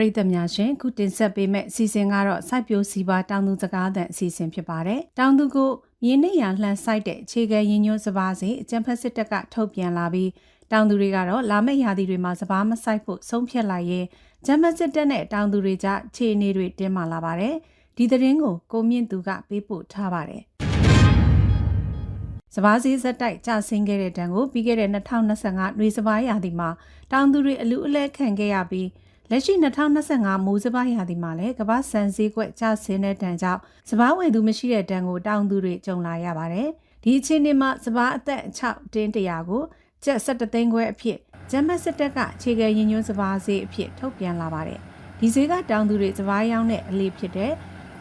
ပရိသတ်များရှင်ခုတင်ဆက်ပေးမယ့်အစီအစဉ်ကတော့စိုက်ပျိုးစီပါတောင်သူစကားသံအစီအစဉ်ဖြစ်ပါတယ်။တောင်သူကိုမြေနေရလှန်ဆိုင်တဲ့အခြေခံရည်ညွှန်းစပါးစီအကြံဖက်စစ်တပ်ကထုတ်ပြန်လာပြီးတောင်သူတွေကတော့လာမယ့်ရာသီတွေမှာစပါးမဆိုင်ဖို့ဆုံးဖြတ်လိုက်ရင်ဂျမ်မစစ်တပ်နဲ့တောင်သူတွေကြားခြေအနေတွေတင်းမာလာပါတယ်။ဒီသတင်းကိုကိုမြင့်သူကပေးပို့ထားပါတယ်။စပားစည်းဇက်တိုက်ကျဆင်းခဲ့တဲ့တံကိုပြီးခဲ့တဲ့2025နှွေစပားရာသီမှာတောင်သူတွေအလူအလဲခံခဲ့ရပြီး လက်ရှိ2025မိုးစပားရာသီမှာလည်းကမ္ဘာစံစည်းကွက်ကျဆင်းတဲ့တံကြောင့်စပားဝယ်သူမရှိတဲ့တံကိုတောင်သူတွေကြုံလာရပါတယ်။ဒီအခြေအနေမှာစပားအသက်6တင်းတရာကိုကျပ်17သိန်းခွဲအဖြစ်ဂျမတ်စစ်တပ်ကအခြေခံရည်ညွှန်းစပားဈေးအဖြစ်ထုတ်ပြန်လာပါတယ်။ဒီဈေးကတောင်သူတွေစပားရောင်းတဲ့အလေးဖြစ်တဲ့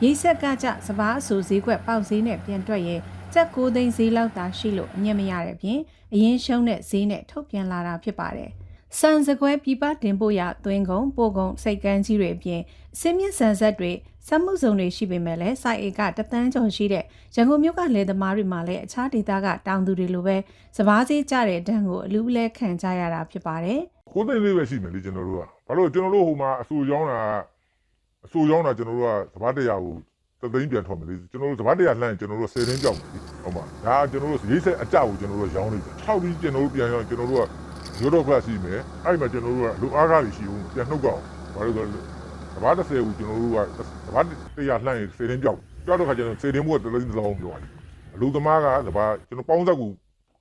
ရိတ်ဆက်ကကြစပားအဆူဈေးကွက်ပေါက်ဈေးနဲ့ပြန်တွက်ရင်ကျပ်9သိန်းဈေးလောက်သာရှိလို့အမြင်မရတဲ့အပြင်အရင်ရှုံးတဲ့ဈေးနဲ့ထုတ်ပြန်လာတာဖြစ်ပါတယ်။ စံစကွဲပြပတင်ပို့ရသွင်းကုန်ပို့ကုန်စိတ်ကန်းကြီးတွေအပြင်စင်းမြင့်ဆန်ဆက်တွေစက်မှုစုံတွေရှိပေမဲ့လည်းစိုက်အိတ်ကတသန်းကျော်ရှိတဲ့ရန်ကုန်မြို့ကလယ်သမားတွေမှာလည်းအခြားဒေသကတောင်သူတွေလိုပဲစပားစည်းကြတဲ့ဒဏ်ကိုအလူးလဲခံကြရတာဖြစ်ပါတယ်။ကိုယ်သိန်းလေးပဲရှိမယ်လေကျွန်တော်တို့ကဘာလို့ကျွန်တော်တို့ဟိုမှာအဆူရောင်းတာအဆူရောင်းတာကျွန်တော်တို့ကစပားတရားကိုသသိန်းပြန်ထွက်မယ်လေကျွန်တော်တို့စပားတရားလှမ်းရင်ကျွန်တော်တို့10သိန်းပြောက်မယ်လေဟုတ်ပါဒါကကျွန်တော်တို့ရိတ်ဆက်အကြကိုကျွန်တော်တို့ရောင်းနေတယ်6ပြီးကျွန်တော်တို့ပြန်ရောင်းကျွန်တော်တို့က ရိုးတော့ကလပ်ရှိမယ်အဲ့မှာကျွန်တော်တို့ကလူအားကားတွေရှိဦးပြန်နှုတ်ကောက်ဘာလို့ဆိုတော့စပား30ကိုကျွန်တော်တို့ကစပားတရားလှမ်းရင်10သိန်းပြောက်ပြောက်တော့ခါကျွန်တော်10သိန်းဘုတ်တလုံးတစ်လုံးပြောတယ်အလူသမားကစပားကျွန်တော်ပေါင်းဆက်ကို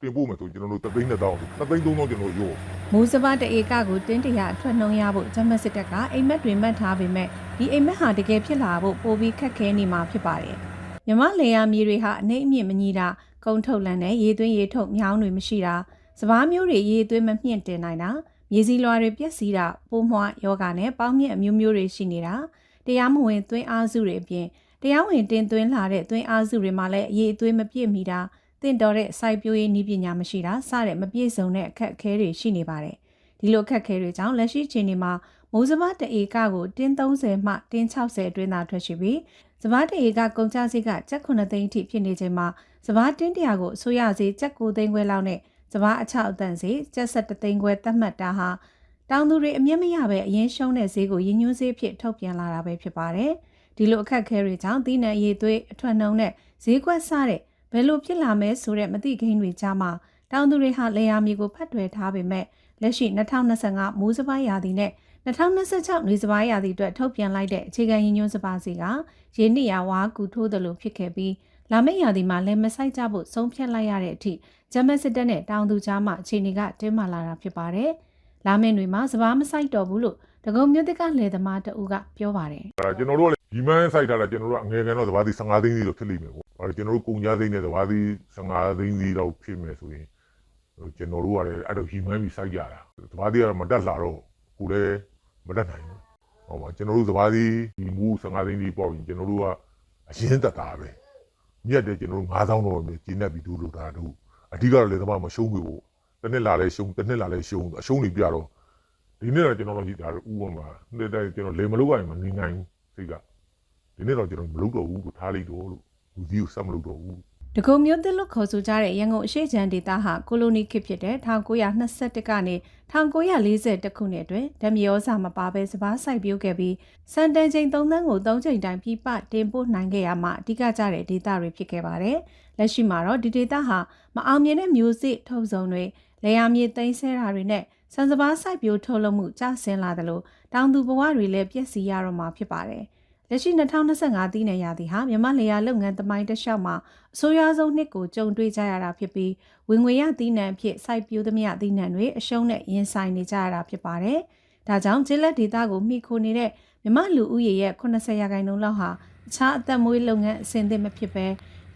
တင်ပို့မယ်ဆိုကျွန်တော်တို့3သိန်းနဲ့တောင်း3သိန်း3000ကျွန်တော်ရောမိုးစပါးတအေကကိုတင်းတရာအထွက်နှုံးရဖို့ဂျမတ်စစ်တပ်ကအိမ်မက်တွေမှတ်ထားပေမဲ့ဒီအိမ်မက်ဟာတကယ်ဖြစ်လာဖို့ပိုပြီးခက်ခဲနေမှာဖြစ်ပါတယ်။မြမလေယာမြေတွေဟာအနေအမြင့်မကြီးတာကုန်းထုတ်လန်းနဲ့ရေသွင်းရေထုတ်မြောင်းတွေမရှိတာ စပားမျိုးတွေရေသွင်းမမြင့်တင်နိုင်တာမြေစည်းလွှာတွေပြက်စီးတာပိုးမွှားယောဂါနဲ့ပေါင်းမြင့်အမျိုးမျိုးတွေရှိနေတာတရားမဝင်သွင်းအားစုတွေအပြင်တရားဝင်တင်သွင်းလာတဲ့သွင်းအားစုတွေမှာလည်းအရေးအသွေးမပြည့်မီတာတင့်တော်တဲ့စိုက်ပျိုးရေးနည်းပညာမရှိတာစတဲ့မပြည့်စုံတဲ့အခက်အခဲတွေရှိနေပါတယ်။ဒီလိုအခက်အခဲတွေကြောင့်လက်ရှိချိန်ဒီမှာမိုးစပါးတအေကကိုတင်း30မှတင်း60အတွင်းသာထွက်ရှိပြီးစပါးတအေကကုန်ကျစရိတ်ကကျပ်9သိန်းအထိဖြစ်နေချိန်မှာစပါးတင်းတရာကိုအစိုးရဈေးကျပ်9သိန်းခွဲလောက်နဲ့ စပါးအချောက်အတန့်ဈေးကျပ်7သိန်းခွဲသတ်မှတ်တာဟာတောင်သူတွေအမျက်မရပဲအရင်ရှုံးတဲ့ဈေးကိုရည်ညွှန်းဈေးဖြစ်ထုတ်ပြန်လာတာပဲဖြစ်ပါတယ်။ဒီလိုအခက်အခဲတွေကြောင့်သီးနှံရည်သွေးအထွက်နှုံနဲ့ဈေးကွက်စတဲ့ဘယ်လိုဖြစ်လာမဲဆိုတဲ့မသိခိန်းတွေကြားမှာတောင်သူတွေဟာလေယာမြေကိုဖတ်ထွယ်ထားပေမဲ့လက်ရှိ2025မိုးစပါးရာသီနဲ့2026နေစပါးရာသီအတွက်ထုတ်ပြန်လိုက်တဲ့အခြေခံရည်ညွှန်းစပါးစီကရင်းနှီးရဝါကူထိုးတယ်လို့ဖြစ်ခဲ့ပြီးလာမယ့်ရာသီမှာလည်းမဆိုင်ကြဖို့ဆုံးဖြတ်လိုက်ရတဲ့အထိဂျမတ်စစ်တပ်နဲ့တောင်သူကြားမှာအခြေအနေကတင်းမာလာတာဖြစ်ပါတယ်။လာမယ့်တွေမှာစပားမဆိုင်တော့ဘူးလို့တကုံမြို့တက်ကလယ်သမားတအူးကပြောပါတယ်အဲကျွန်တော်တို့ကလည်းဒီမန်းစိုက်ထားတာကျွန်တော်တို့ကအငယ်ကန်တော့သဘာသီ15သိန်းစီတော့ဖြစ်လိမ့်မယ်ပေါ့။အဲကျွန်တော်တို့ကုန်ကြသိန်းနဲ့သဘာသီ15သိန်းစီတော့ဖြစ်မယ်ဆိုရင်ဟိုကျွန်တော်တို့ကလည်းအဲ့တော့ဒီမန်းပြီးစိုက်ကြတာ။သဘာသီကတော့မတက်လာတော့ကိုလည်းမတက်နိုင်ဘူး။ဟောပါကျွန်တော်တို့သဘာသီဒီမူ15သိန်းစီပေါ့ရင်ကျွန်တော်တို့ကအရင်တက်တာပဲ။မြက်တယ်ကျွန်တော်တို့9000တော့ပဲကျင်းနေပြီးဒူးလို့တာတို့ အဓိကတော့လေသမားမရှုံးဘူးပေါ့။တစ်နှစ်လာလဲရှုံးတစ်နှစ်လာလဲရှုံးအရှုံးတွေပြတော့ဒီနေ့တော့ကျွန်တော်တို့ဒီဒါဥပမာနေ့တိုင်းကျွန်တော်လေမလို့ရရင်မနေနိုင်ဘူးစိတ်ကဒီနေ့တော့ကျွန်တော်မလုပ်တော့ဘူးလို့ထားလိုက်တော့လို့လူကြီးကိုဆက်မလုပ်တော့ဘူး။ တကုံမြို့တက်လို့ခေါ်ဆိုကြတဲ့ရန်ကုန်အရှိချမ်းဒေသဟာကိုလိုနီခေတ်ဖြစ်တဲ့1921ကနေ1940ခုနှစ်အတွင်းဓမြရောစာမပါဘဲစပားစိုက်ပျိုးခဲ့ပြီးစံတန်ချိန်3သန်းကို3ချိန်တိုင်းပြပတင်ပို့နိုင်ခဲ့ရမှအဓိကကျတဲ့ဒေသတွေဖြစ်ခဲ့ပါတယ်။လက်ရှိမှာတော့ဒီဒေသဟာမအောင်မြင်တဲ့မျိုးစစ်ထုတ်စုံတွေလေယာမြေသိမ်းဆဲတာတွေနဲ့စံစပားစိုက်ပျိုးထုတ်လုပ်မှုကျဆင်းလာတယ်လို့တောင်သူဘဝတွေလည်းပြည့်စည်ရတော့မှာဖြစ်ပါတယ်။ လက်ရှိ2025တည်နေရသည်ဟာမြန်မာလေယာလုပ်ငန်းသမိုင်းတစ်လျှောက်မှာအဆိုးရွားဆုံးနှစ်ကိုကြုံတွေ့ကြရတာဖြစ်ပြီးဝင်ငွေရသီးနှံဖြစ်စိုက်ပျိုးသမျှသီးနှံတွေအရှုံးနဲ့ရင်ဆိုင်နေကြရတာဖြစ်ပါတယ်။ဒါကြောင့်ဂျက်လက်ဒေတာကိုမိခိုနေတဲ့မြမလူဦးရေရဲ့80ရာခိုင်နှုန်းလောက်ဟာအခြားအသက်မွေးလုပ်ငန်းအဆင့်သင့်မဖြစ်ပဲ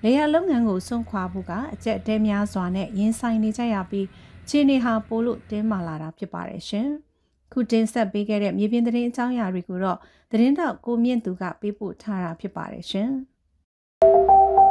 လေယာလုပ်ငန်းကိုစွန့်ခွာဖို့ကအကျက်တဲများစွာနဲ့ရင်ဆိုင်နေကြရပြီးခြေနေဟာပိုလို့တင်းမာလာတာဖြစ်ပါတယ်ရှင်။ ခုတင်ဆက်ပေးခဲ့တဲ့မြေပြင်သတင်းအကြောင်းအရာတွေကိုတော့သတင်းတောက်ကိုမြင့်သူကပေးပို့ထားတာဖြစ်ပါတယ်ရှင်။